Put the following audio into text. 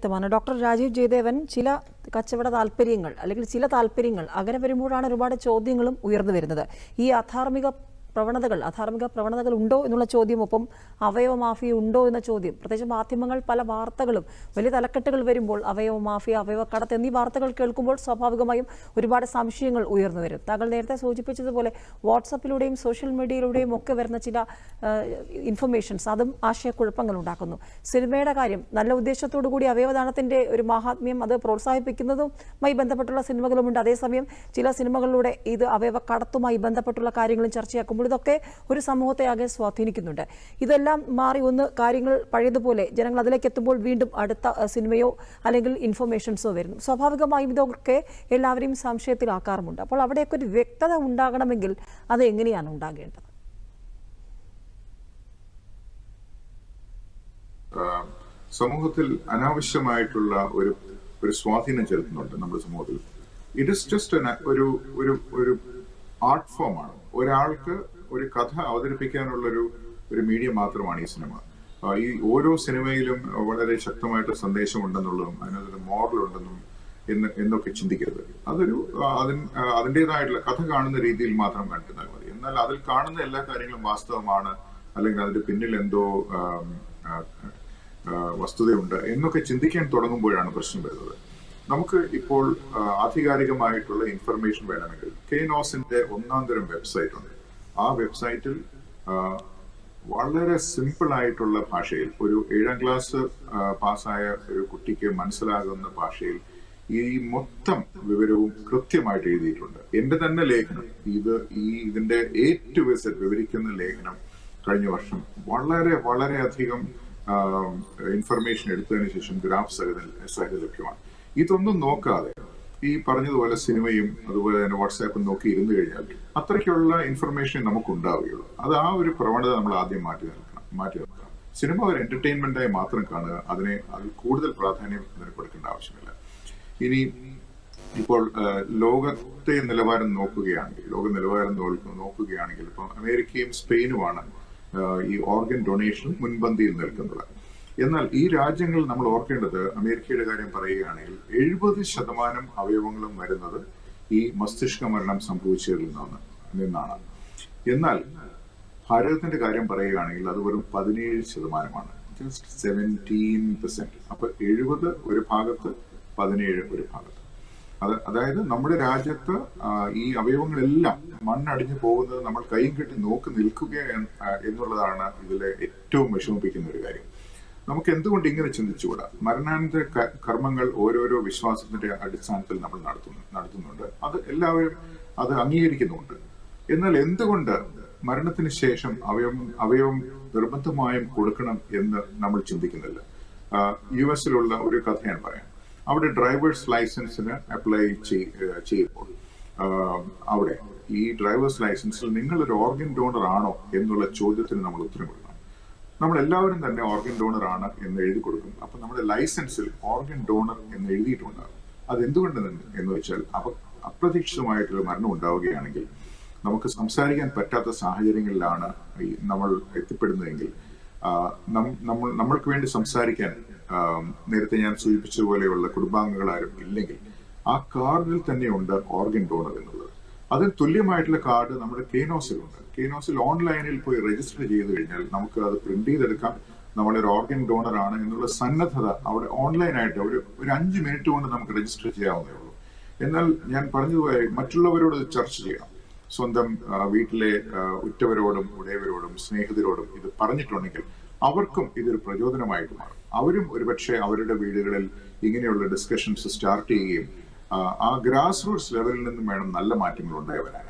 വ്യക്തമാണ്. ഡോക്ടർ രാജീവ് ജയദേവൻ ചില കച്ചവട താല്പര്യങ്ങൾ അല്ലെങ്കിൽ ചില താല്പര്യങ്ങൾ അങ്ങനെ വരുമ്പോഴാണ് ഒരുപാട് ചോദ്യങ്ങളും ഉയർന്നു വരുന്നത്. ഈ അധാർമിക പ്രവണതകൾ അധാർമിക പ്രവണതകൾ ഉണ്ടോ എന്നുള്ള ചോദ്യം ഒപ്പം അവയവ മാഫിയ ഉണ്ടോ എന്ന ചോദ്യം. പ്രത്യേകിച്ച് മാധ്യമങ്ങൾ പല വാർത്തകളും വലിയ തലക്കെട്ടുകൾ വരുമ്പോൾ അവയവ മാഫിയ അവയവ കടത്ത് എന്നീ വാർത്തകൾ കേൾക്കുമ്പോൾ സ്വാഭാവികമായും ഒരുപാട് സംശയങ്ങൾ ഉയർന്നു വരും. താങ്കൾ നേരത്തെ സൂചിപ്പിച്ചതുപോലെ വാട്സപ്പിലൂടെയും സോഷ്യൽ മീഡിയയിലൂടെയും ഒക്കെ വരുന്ന ചില ഇൻഫർമേഷൻസ് അതും ആശയക്കുഴപ്പങ്ങൾ ഉണ്ടാക്കുന്നു. സിനിമയുടെ കാര്യം നല്ല ഉദ്ദേശത്തോടു കൂടി അവയവദാനത്തിന്റെ ഒരു മഹാത്മ്യം അത് പ്രോത്സാഹിപ്പിക്കുന്നതുമായി ബന്ധപ്പെട്ടുള്ള സിനിമകളുമുണ്ട്. അതേസമയം ചില സിനിമകളിലൂടെ ഇത് അവയവ കടത്തുമായി ബന്ധപ്പെട്ടുള്ള കാര്യങ്ങളും ചർച്ചയാക്കുമ്പോൾ ഇതൊക്കെ ഒരു സമൂഹത്തെ ആകെ സ്വാധീനിക്കുന്നുണ്ട്. ഇതെല്ലാം മാറി ഒന്ന് കാര്യങ്ങൾ പഴയതുപോലെ ജനങ്ങൾ അതിലേക്ക് എത്തുമ്പോൾ വീണ്ടും അടുത്ത സിനിമയോ അല്ലെങ്കിൽ ഇൻഫർമേഷൻസോ വരുന്നു. സ്വാഭാവികമായും ഇതൊക്കെ എല്ലാവരെയും സംശയത്തിലാക്കാറുമുണ്ട്. അപ്പോൾ അവിടെയൊക്കെ ഒരു വ്യക്തത ഉണ്ടാകണമെങ്കിൽ അത് എങ്ങനെയാണ് ഉണ്ടാകേണ്ടത്? സമൂഹത്തിൽ അനാവശ്യമായിട്ടുള്ള ഒരു ഒരു സ്വാധീനം ചെലുത്തുന്നുണ്ട് നമ്മുടെ സമൂഹത്തിൽ. ഇറ്റ് ഇസ് ജസ്റ്റ് ഒരു ഒരു ഒരു ആർട്ട് ഫോമാണ് ഒരാൾക്ക് ഒരു കഥ അവതരിപ്പിക്കാനുള്ള ഒരു മീഡിയം മാത്രമാണ് ഈ സിനിമ ഈ ഓരോ സിനിമയിലും വളരെ ശക്തമായിട്ട് സന്ദേശം സന്ദേശമുണ്ടെന്നുള്ളതും അതിനകത്തൊരു മോറൽ ഉണ്ടെന്നും എന്ന് എന്നൊക്കെ ചിന്തിക്കരുത്. അതൊരു അതിന് അതിന്റെതായിട്ടുള്ള കഥ കാണുന്ന രീതിയിൽ മാത്രം കണ്ടിരുന്നാൽ മതി. എന്നാൽ അതിൽ കാണുന്ന എല്ലാ കാര്യങ്ങളും വാസ്തവമാണ് അല്ലെങ്കിൽ അതിന്റെ പിന്നിൽ എന്തോ വസ്തുതയുണ്ട് എന്നൊക്കെ ചിന്തിക്കാൻ തുടങ്ങുമ്പോഴാണ് പ്രശ്നം വരുന്നത്. നമുക്ക് ഇപ്പോൾ ആധികാരികമായിട്ടുള്ള ഇൻഫർമേഷൻ വേണമെങ്കിൽ കെയ്നോസിന്റെ ഒന്നാം തരം വെബ്സൈറ്റ് ഉണ്ട്. ആ വെബ്സൈറ്റിൽ വളരെ സിമ്പിൾ ആയിട്ടുള്ള ഭാഷയിൽ ഒരു ഏഴാം ക്ലാസ് പാസ്സായ ഒരു കുട്ടിക്ക് മനസ്സിലാകുന്ന ഭാഷയിൽ ഈ മൊത്തം വിവരവും കൃത്യമായിട്ട് എഴുതിയിട്ടുണ്ട്. എന്റെ തന്നെ ലേഖനം ഇത് ഈ ഇതിന്റെ എ ടു വിവരിക്കുന്ന ലേഖനം കഴിഞ്ഞ വർഷം വളരെ വളരെ അധികം ഇൻഫർമേഷൻ എടുത്തതിന് ശേഷം ഗ്രാഫ് സഹിതം സഹിതം ലഭ്യമാണ്. ഇതൊന്നും നോക്കാതെ ഈ പറഞ്ഞതുപോലെ സിനിമയും അതുപോലെ തന്നെ വാട്സാപ്പും നോക്കി ഇരുന്നു കഴിഞ്ഞാൽ അത്രയ്ക്കുള്ള ഇൻഫർമേഷൻ നമുക്ക് ഉണ്ടാവുകയുള്ളൂ അത് ആ ഒരു പ്രവണത നമ്മൾ ആദ്യം മാറ്റി നിർക്കണം മാറ്റി നിർത്തണം. സിനിമ ഒരു എന്റർടൈൻമെന്റായി മാത്രം കാണുക അതിനെ അതിൽ കൂടുതൽ പ്രാധാന്യം അതിന് കൊടുക്കേണ്ട ആവശ്യമില്ല. ഇനി ഇപ്പോൾ ലോകത്തെ നിലവാരം നോക്കുകയാണെങ്കിൽ ലോക നിലവാരം നോക്കുകയാണെങ്കിൽ ഇപ്പം അമേരിക്കയും സ്പെയിനുമാണ് ഈ ഓർഗൻ ഡൊണേഷൻ മുൻപന്തിയിൽ നിൽക്കുന്നത്. എന്നാൽ ഈ രാജ്യങ്ങൾ നമ്മൾ ഓർക്കേണ്ടത് അമേരിക്കയുടെ കാര്യം പറയുകയാണെങ്കിൽ എഴുപത് ശതമാനം അവയവങ്ങളും വരുന്നത് ഈ മസ്തിഷ്ക മരണം സംഭവിച്ചതിൽ നിന്നാണ് നിന്നാണ്. എന്നാൽ ഭാരതത്തിന്റെ കാര്യം പറയുകയാണെങ്കിൽ അത് വെറും പതിനേഴ് ശതമാനമാണ്. ജസ്റ്റ് സെവന്റീൻ പെർസെന്റ് അപ്പൊ എഴുപത് ഒരു ഭാഗത്ത് പതിനേഴ് ഒരു ഭാഗത്ത്. അത് അതായത് നമ്മുടെ രാജ്യത്ത് ഈ അവയവങ്ങളെല്ലാം മണ്ണടിഞ്ഞു പോകുന്നത് നമ്മൾ കൈയും കെട്ടി നോക്കി നിൽക്കുക എന്നുള്ളതാണ് ഇതിലെ ഏറ്റവും വിഷമിപ്പിക്കുന്ന ഒരു കാര്യം. നമുക്ക് എന്തുകൊണ്ട് ഇങ്ങനെ ചിന്തിച്ചുകൂടാ? മരണാനന്തര കർമ്മങ്ങൾ ഓരോരോ വിശ്വാസത്തിന്റെ അടിസ്ഥാനത്തിൽ നമ്മൾ നടത്തുന്നു നടത്തുന്നുണ്ട്. അത് എല്ലാവരും അത് അംഗീകരിക്കുന്നുണ്ട് എന്നാൽ എന്തുകൊണ്ട് മരണത്തിന് ശേഷം അവയവം അവയവം നിർബന്ധമായും കൊടുക്കണം എന്ന് നമ്മൾ ചിന്തിക്കുന്നില്ല? യു എസിലുള്ള ഒരു കഥ ഞാൻ പറയാം. അവിടെ ഡ്രൈവേഴ്സ് ലൈസൻസിന് അപ്ലൈ ചെയ്യുമ്പോൾ അവിടെ ഈ ഡ്രൈവേഴ്സ് ലൈസൻസിൽ നിങ്ങൾ ഒരു ഓർഗൻ ഡോണർ ആണോ എന്നുള്ള ചോദ്യത്തിന് നമ്മൾ ഉത്തരം കൊടുക്കണം നമ്മൾ എല്ലാവരും തന്നെ ഓർഗൻ ഡോണർ ആണ് എന്ന് എഴുതി കൊടുക്കും. അപ്പൊ നമ്മുടെ ലൈസൻസിൽ ഓർഗൻ ഡോണർ എന്ന് എഴുതിയിട്ടുണ്ടാകും. അത് എന്തുകൊണ്ട് എന്ന് വെച്ചാൽ അപ അപ്രതീക്ഷിതമായിട്ടൊരു മരണം ഉണ്ടാവുകയാണെങ്കിൽ നമുക്ക് സംസാരിക്കാൻ പറ്റാത്ത സാഹചര്യങ്ങളിലാണ് നമ്മൾ എത്തിപ്പെടുന്നതെങ്കിൽ നമ്മൾ നമ്മൾക്ക് വേണ്ടി സംസാരിക്കാൻ നേരത്തെ ഞാൻ സൂചിപ്പിച്ചതുപോലെയുള്ള കുടുംബാംഗങ്ങൾ ആരും ഇല്ലെങ്കിൽ ആ കാർഡിൽ തന്നെയുണ്ട് ഓർഗൻ ഡോണർ എന്നുള്ളത്. അതിന് തുല്യമായിട്ടുള്ള കാർഡ് നമ്മുടെ കേനോസിലുണ്ട് കേനോസിൽ ഓൺലൈനിൽ പോയി രജിസ്റ്റർ ചെയ്ത് കഴിഞ്ഞാൽ നമുക്ക് അത് പ്രിന്റ് ചെയ്തെടുക്കാം. നമ്മളൊരു ഓർഗൻ ഡോണർ ആണ് എന്നുള്ള സന്നദ്ധത അവിടെ ഓൺലൈനായിട്ട് ഒരു ഒരു അഞ്ച് മിനിറ്റ് കൊണ്ട് നമുക്ക് രജിസ്റ്റർ ചെയ്യാവുന്നേ ഉള്ളൂ. എന്നാൽ ഞാൻ പറഞ്ഞതുപോലെ മറ്റുള്ളവരോട് ചർച്ച ചെയ്യണം. സ്വന്തം വീട്ടിലെ ഉറ്റവരോടും ഉടയവരോടും സ്നേഹിതരോടും ഇത് പറഞ്ഞിട്ടുണ്ടെങ്കിൽ അവർക്കും ഇതൊരു പ്രചോദനമായിട്ട് മാറും. അവരും ഒരുപക്ഷെ അവരുടെ വീടുകളിൽ ഇങ്ങനെയുള്ള ഡിസ്കഷൻസ് സ്റ്റാർട്ട് ചെയ്യുകയും ആ, ഗ്രാസ് റൂട്ട്സ് ലെവലിൽ നിന്നും വേണം നല്ല മാറ്റങ്ങൾ ഉണ്ടായി വരാനായിട്ട്